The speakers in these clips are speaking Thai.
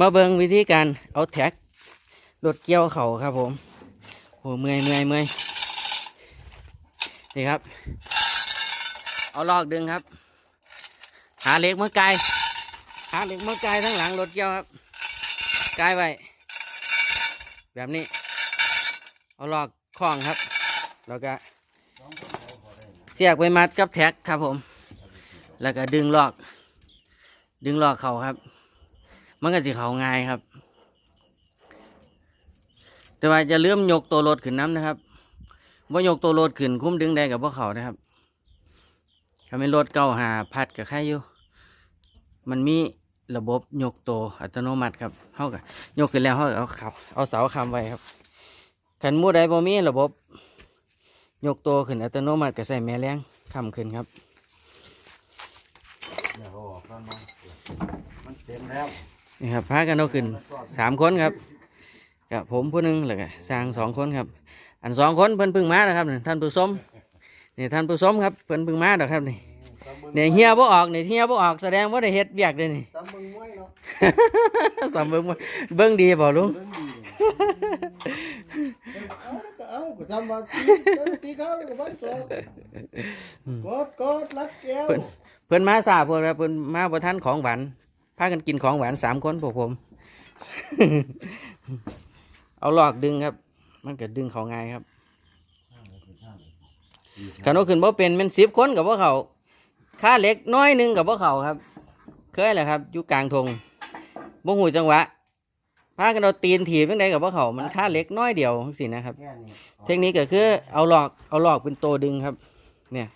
มาเบิ่งวิธีการเอาแท็กรถเกี่ยวเขาครับผมโอ้เมื่อยเมื่อยเมื่อยนี่ครับ เอาลอกดึงครับ หาเล็กมาไกลหาเล็กมาไกลทั้งหลังรถเกี่ยวครับไกลไว้แบบนี้ เอาลอกคล้องครับ แล้วก็เสียกไปมัดกับแท็กครับผม แล้วก็ดึงลอก ดึงลอกเข่าครับ มันก็สิเขาง่ายครับ แต่ว่าจะเลื่อมยกตัวรถขึ้นน้ำนะครับว่ายกตัวรถขึ้นคุ้มดึงได้กับพวกเขานะครับถ้าเป็นรถเก่าหาพัดกับใครอยู่ มันมีระบบยกตัวอัตโนมัติครับเขากับยกขึ้นแล้วเขาก็เอาขับเอาเสาคำไว้ครับขันมู่ใดบ่มีระบบยกตัวขึ้นอัตโนมัติก็ใส่แม่แรงคำขึ้นครับเดี๋ยวอออกก่อนมันเต็มแล้ว นี่ครับพากันเอาขึ้นสามคนครับกับผมผู้หนึงแล้วก็สร้างสองคนครับ อันสองคนเพิ่นเพึ่งมาแล้วครับนี่ท่านผู้ชมนี่ท่านผู้ชมครับเพิ่นเพึ่งมาแล้วครับนี่เนี่ยเฮียบ่ออกนี่เฮียบ่ออกแสดงว่าได้เฮ็ดเวียกเลยนี่ตำมึงไว้เนาะสำเบิ่งว่าเบิ่งดีบ่ลุงเรื่องดีเอาแล้วก็เอาก็จำว่าตีตีเขาแล้วก็บ้านสองกดกดรัดแก้วเพิ่นเพิ่นมาสาพวกครับเพิ่นมาบ่ทันของหวานพากันกินของหวานสามคนพวกผม เอาหลอกดึงครับ มันก็ดึงเขาง่ายครับขันเอาขึ้นบ่เป็นมันสิบคนกับว่าเขาค่าเล็กน้อยหนึงกับว่าเขาครับ เคยแหละครับอยู่กลางทงบ่หูจังหวะพากันเอาตีนถีบจังไดกับว่าเขามันค่าเล็กน้อยเดียวสินะครับ เทคนิคก็คือเอาหลอกเอาหลอกเป็นตัวดึงครับ เนี่ย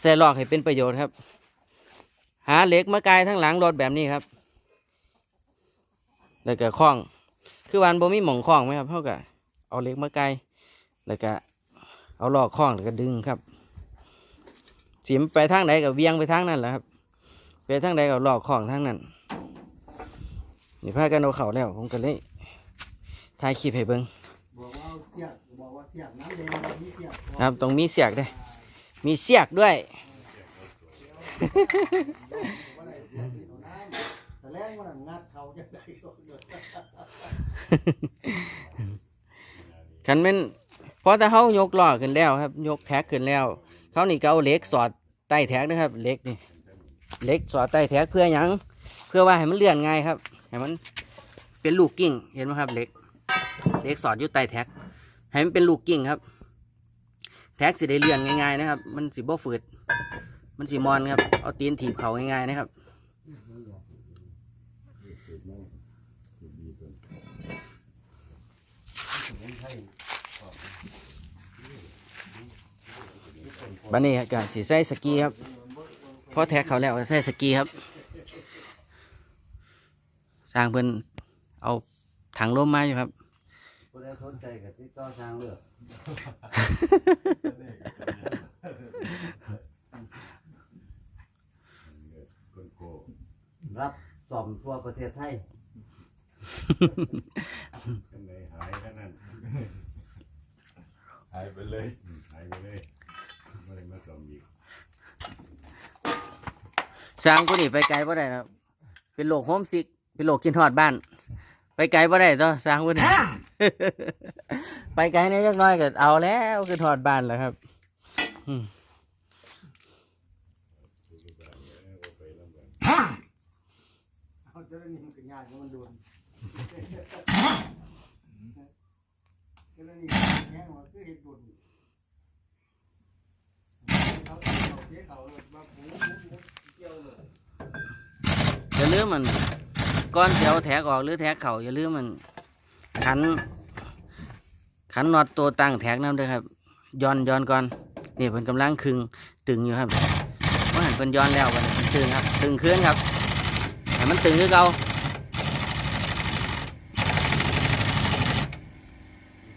ใส่หลอกให้เป็นประโยชน์ครับ หาเหล็กมากายทั้งหลังรถแบบนี้ครับ แล้วก็คล้อง คือวันบ่มีหม่องคล้องไหมครับเท่ากับเอาเหล็กมากายแล้วก็เอาหลอกคล้องแล้วก็ดึงครับสิมไปทางไหนกับเวียงไปทางนั้นแหละครับไปทางใดกับหลอกคล้องทางนั้นนี่พากันเอาเข่าแล้วผมก็เลยถ่ายคลิปให้เบิ่งบอกว่าเอาเสียกบอกว่าเสียกน้ำแดงมีเสียกครับต้องมีเสียกด้วยมีเสียกด้วย แต่แรงมันงัดเขาจะได้ก็คันเป็นพอถ้าเขายกล้อขึ้นแล้วครับ ยกแท็กขึ้นแล้ว เขานี่ก็เอาเหล็กสอดใต้แท็กนะครับเหล็กนี่เหล็กสอดใต้แท็กเพื่อยังเพื่อว่าให้มันเลื่อนง่ายครับให้มันเป็นลูกกิ้งเห็นไหมครับเหล็กเหล็กสอดอยู่ใต้แท็กให้มันเป็นลูกกิ้งครับ แท็กสิได้เลื่อนง่ายๆนะครับ มันสิบ่ฝืด มันสิมอนครับ เอาตีนถีบเขาง่ายๆนะครับ บันนี้ครับก็สีใส่สกีครับพอแท็กเขาแล้วก็ใส่สกีครับ สร้างเพิ่นเอาถังลมมาอยู่ครับผู้ใดสนใจก็ติดต่อทางเลือก รับสอมทั่วประเทศไทยอันไหนหายแค่นั้นหายไปเลยหายไปเลยไม่ได้มาส่งอีกสร้างผู้นี้ไปไกลบ่ได้ครับเป็นโลกโฮมซิก เป็นโลกกินฮอดบ้าน ไปไกลบ่ได้ต้องสร้างผู้นี้ไปไกลนิดจักหน้อยก็เอาแล้วคือฮอดบ้านแล้วครับ อืม เขาจะ ได้นิ่มกันยมันโดนจะได้นิ่มแห้งว่าคือเห็ดโดนเขาเขาเจ๊เขาเลยมาผูผูเกี่ยวเลยอย่าลืมมันก้อนเสียวแทกออกหรือแทกเข่าอย่าลืมมันขัน ขันน็อตตัวตั้งแทกน้ำด้วยครับย้อนย้อนก่อนนี่เพิ่นกำลังคึงตึงอยู่ครับว่าหันเพิ่นย้อนแล้ววันนี้เพิ่นตึงครับ ตึงเครื่องครับให้มันตึงคือเก่า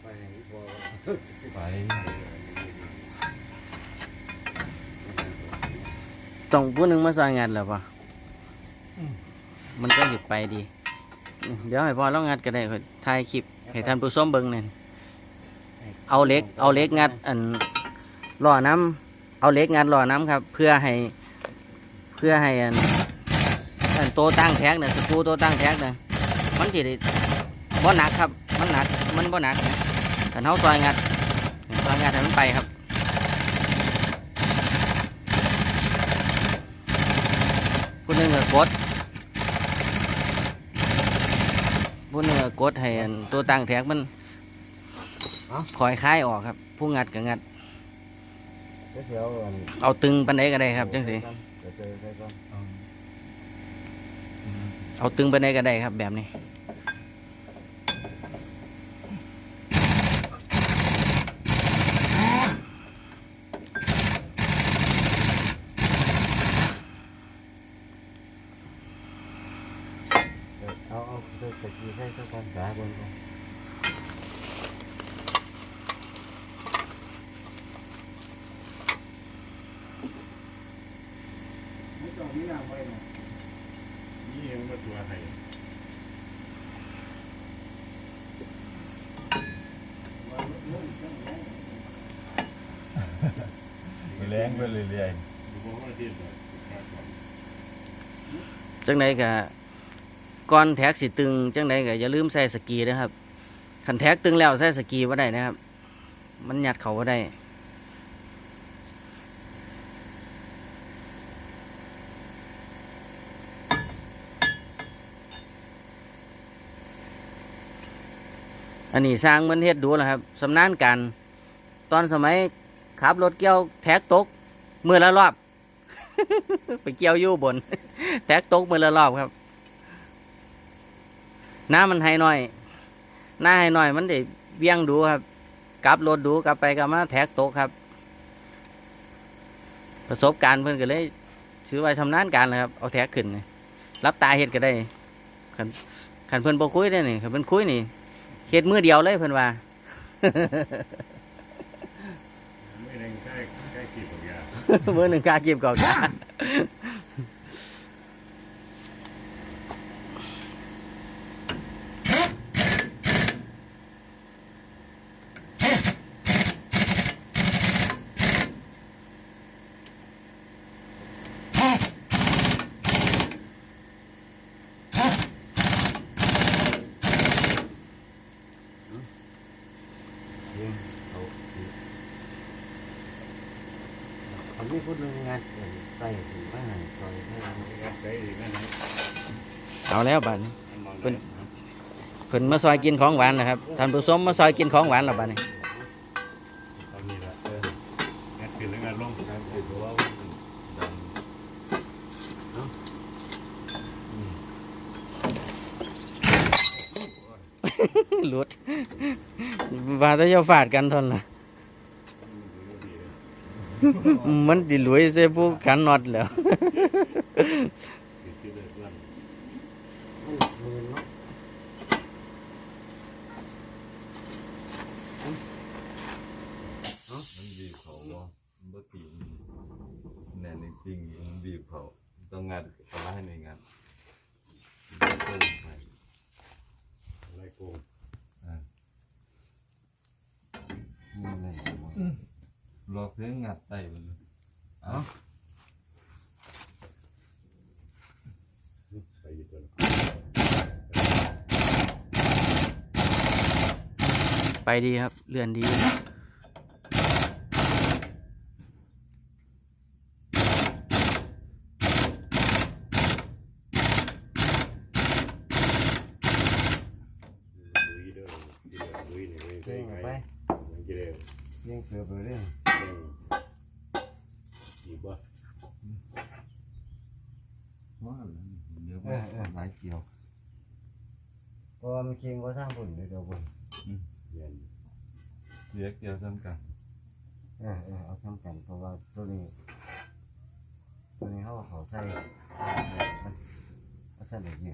ไปไหนบ่ ไปต้องผู้หนึ่งมาสร้างงานแล้วปะมันก็หยุดไปดี เดี๋ยวให้พอเรางัดก็ได้ค่อยถ่ายคลิปให้ท่านผู้ชมเบิ่งเนี่ยเอาเล็ก เอาเล็กงัดอันล่อน้ำเอาเล็กงัดล่อน้ำครับ เพื่อให้ เพื่อให้อันอันตัวตั้งแท็กเนี่ยสกรูตัวตั้งแท็กเนี่ยมันสิได้บ่หนักครับ มันหนัก มันบ่หนัก กันเฮาซอยงัดซอยงัดให้มันไปครับผู้หนึงก็กดผู้หนึงก็กดให้อันตัวตั้งแท็กมันคอยคลายออกครับ ผู้งัดก็งัดเดี๋ยวอันเอาตึงปันใดก็ได้ครับจังสิเดี๋ยวเอาตึงปันใดก็ได้ครับแบบนี้ เดี๋ยวเอาเอาใส่ตะกี้ใส่ซะก่อนสาบนก่อนนี่ยังมาตัวไทยแรงไปเรื่อยดูพวกว่าที่เลยจังใดก็ ก่อนแท็กสิตึงจังใดก็อย่าลืมใส่สกีนะครับคันแท็กตึงแล้วใส่สกีว่าได้นะครับ มันหยัดเขาว่าได้อันนี้สร้างมันเฮ็ดดูแล้วครับสำนานการตอนสมัยขับรถเกี่ยวแท็กตกมือละรอบ ไปเกี่ยวยู่บน แท็กตกมือละรอบครับ น้ามันให้น้อย หน้าให้น้อยมันได้เวียงดูครับกลับรถดูกลับไปกลับมาแท็กตกครับ ประสบการณ์เพื่อนก็เลยถือไว้ชำนาญการเลยครับเอาแท็กขึ้นนี่รับตาเห็ดก็ได้ขันขันเพื่อนบ่คุยได้นี่ขันเพื่อนคุยนี่เห็ดมือเดียวเลยเพื่อนว่าไม่แรงใกล้ใกล้ขีดของยามือหนึ่งกาเก็บก่อนกา เองเอา อันนี้พูดเรื่องงานใส่ถึงบ้านซอยให้เราใกล้ดีนั่นนะเอาแล้วบัดนี้ มองเพิ่นเพิ่นมาซอยกินของหวานนะครับท่านผู้ชมมาซอยกินของหวานแล้วบัดนี้ ตอนนี้ละเอองัดขึ้นแล้วงัดลงๆไอ้ตัวว่าดังหลุดว่าแต่จะฟาดกันทนละ มันดิหลุยใส่ผู้ขันน็อตแล้วติดที่เลยเพื่อนมือเนาะมันบีบเขาบ่มันบ่ตีแน่นจริงมันบีบเขาต้องงัดเอาให้ในงัดโค้งไปอะไรโกง มือเลย รอเพื่องัดไตมันเลยเอ้าไปอยู่ตัวไปดีครับ เลื่อนดี ลุยเด้อลุยนี่เลยเก่งไงไปมันจะได้เก่งเสือไปเรื่อยเก่งอีกบ่ว่าเดี๋ยวมันหลายเกี่ยวเพราะว่ามันเก่งกว่าทางปุ่นเดี๋ยวปุ่นเย็นเสียเกี่ยวซ้ำกันเออเออเอาทำกันเพราะว่าตัวนี้ตัวนี้เขาเขาใส่มันมันใส่แบบนี้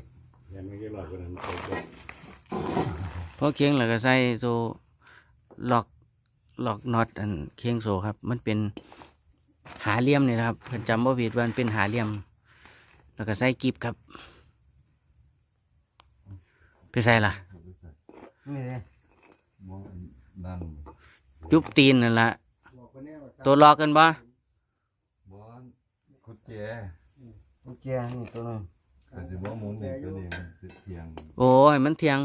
ยันไม่ได้รอดกว่านั้นใส่ตัวพอเคียงแล้วก็ใส่ตัวล็อก ล็อกน็อตอันเคียงโซครับ มันเป็นหาเหลี่ยมนี่นะครับเพิ่นจำว่าผิดว่ามันเป็นหาเหลี่ยม แล้วก็ใส่กิบครับ ไปใส่ล่ะเอาไปใส่นี่เลยบ่นั่นยุบตีนนั่นละตัวล็อกกันบ่บ่กุญแจกุญแจนี่ตัวนึงแต่สิบ่หมุนนี่ตัวนี้มันสิเทียง โอ้ให้มันเทียง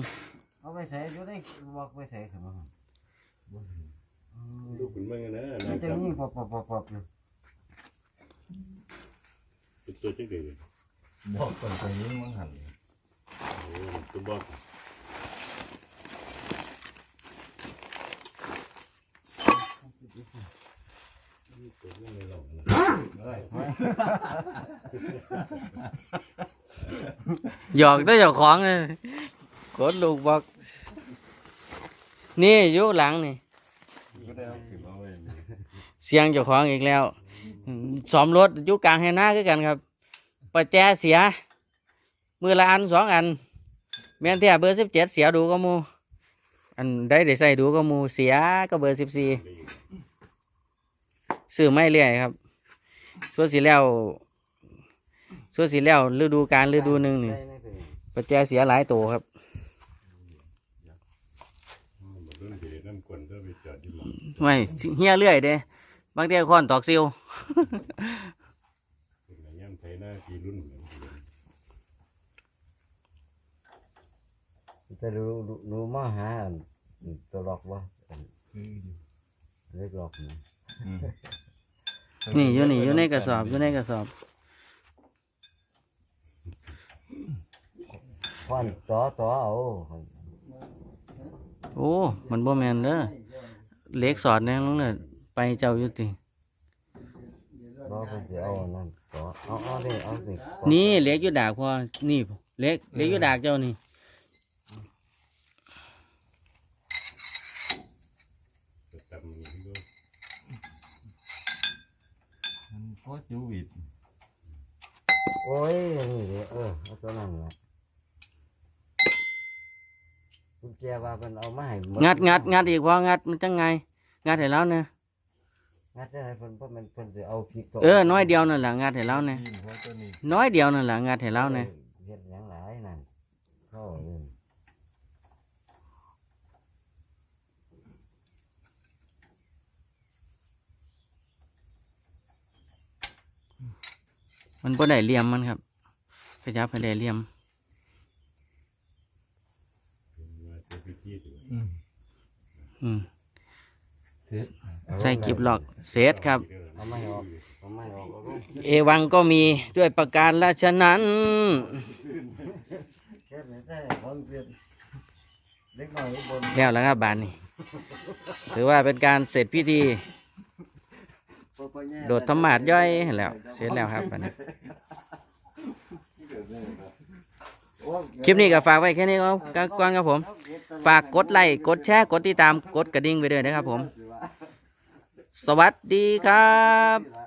เอาไปใส่อยู่ในบอกไปใส่ขึ้นมา บ่เห็นอืมลูกคุณมึงอะนะมันะนจะครับยิ่งปอบปอบปอบปอบอยู่เป็นตัวจังเดือบอกก่อนตรงนี้มันหันโอ้ตัวบอกตัวเรื่องในหลอกนะเอ้ยหยอกตัวเจ้าของเลยกดลูกบอก นี่อยู่หลังนี่ ก็ได้เอาขึ้นมาไว้นี่ เสียงเจ้าของอีกแล้วอืมซ้อมรถอยู่กลางแห่นาคือกันครับประแจเสีย มือละอันสองอันแม่นแท้เบอร์สิบเจ็ดเสียดูก็มูอันได้ได้ใส่ดูก็มูเสียก็เบอร์สิบสี่ซื้อไม่เรื่อยครับส่วนสีแล้วส่วนสีแล้วฤดูกาลฤดูหนึ่งนี่ประแจเสียหลายตัวครับไปจอดที่หลังไม่เฮียเรื่อยเด้ บางทีค้อนตอกซิวเป็นอะไรย่ำไทยหน้าทีรุ่นเหมือนกันจะรู้รู้รู้มาหาอันตัวหลอกว่าคืออยู่เล็กหลอกนะอืมนี่อยู่นี่อยู่ในกระสอบอยู่ในกระสอบควันต่อต่อเอาโอ้ มันบ่แมนเด้อเล็กสอดแน่ลงเลย ไปเจ้าอยู่ติรอเพิ่นสิเอาอันนั่นต่อเอาเอาดิเอาสินี่เล็กอยู่ดากพอนี่เล็กเล็กอยู่ดากเจ้านี่จะจำมันด้วยมันโคตรอยู่วิดโอ้ยนี่ดิเออเอาตัวนั้นล่ะกุญแจว่าเพิ่นเอามาให้หม งัดงัดงัดอีกพองัดมันจังไงงัดให้แล้วเนี่ย งัดจังไดเพิ่นเพราะมันเพิ่นสิเอาพริกตัวเออน้อยเดียวนั่นแหละงัดให้แล้วเนี่ยกินเพราะตัวนี้น้อยเดียวนั่นแหละงัดให้แล้วเนี่ยเฮ็ดหยังหลายนั่นเข้าเลยมันบ่ได้เหลี่ยมมันครับขยับให้ได้เหลี่ยมเป็นมาเซฟตี้ตัวอืม อืม เสร็จ ใส่กิบล็อกเสร็จครับ เอาไม่ออกเอาไม่ออกเอาลูกเอวังก็มีด้วยประการละฉะนั้น แค่นี้ได้ของเปลี่ยนเล็กน้อยบนแล้วแล้วครับบานนี้ ถือว่าเป็นการเสร็จพิธี โดดธรรมาดย่อยแล้ว เสร็จแล้วครับบัดนี้ คลิปนี้ก็ฝากไว้แค่นี้ครับก่อนครับผม ฝากกดไลค์กดแชร์กดติดตามกดกระดิ่งไปด้วยนะครับผม สวัสดีครับ